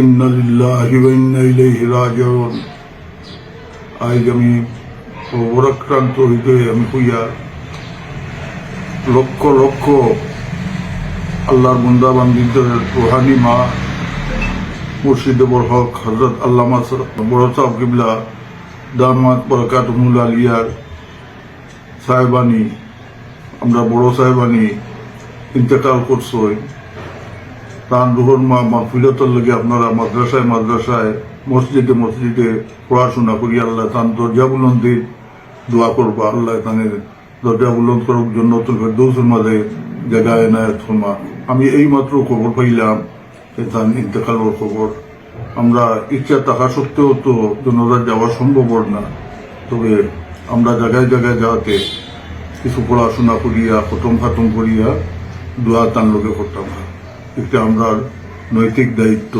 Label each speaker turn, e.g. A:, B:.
A: ইন্না লিল্লাহি ওয়া ইন্না ইলাইহি রাজিউন। আজ আমি অবরাক্রান্ত হইতে আমি কইয়া লক্ষ লক্ষ আল্লাহর বন্দা বান্দিদের রোহানি মা মুর্শিদে হক হজরত আল্লামা বড় সাহেব কিবলা দামাত বরকাতমুল আলিয়ার সাহেবানি, আমরা বড় সাহেবানি, ইন্তেকাল করছই। রুহর মা মাহফিলতর লগে আপনারা মাদ্রাসায় মাদ্রাসায়, মসজিদে মসজিদে পড়াশোনা করি, আল্লাহ তান দরজা বুলন্দির দোয়া করব, আল্লাহ তানের দরজা বুলন্দ করার জন্য দৌসের মাঝে জায়গায় এনায়ত ফরমা। আমি এই মাত্র খবর পাইলাম তার ইন্তেকালের খবর। আমরা ইচ্ছা থাকা সত্ত্বেও তো জনরা যাওয়া সম্ভব না। তবে আমরা জায়গায় জায়গায় যাওয়াতে কিছু পড়াশোনা করিয়া খতম খাতম করিয়া দোয়া তান লোকে করতাম। এটা আমরা নৈতিক দায়িত্ব।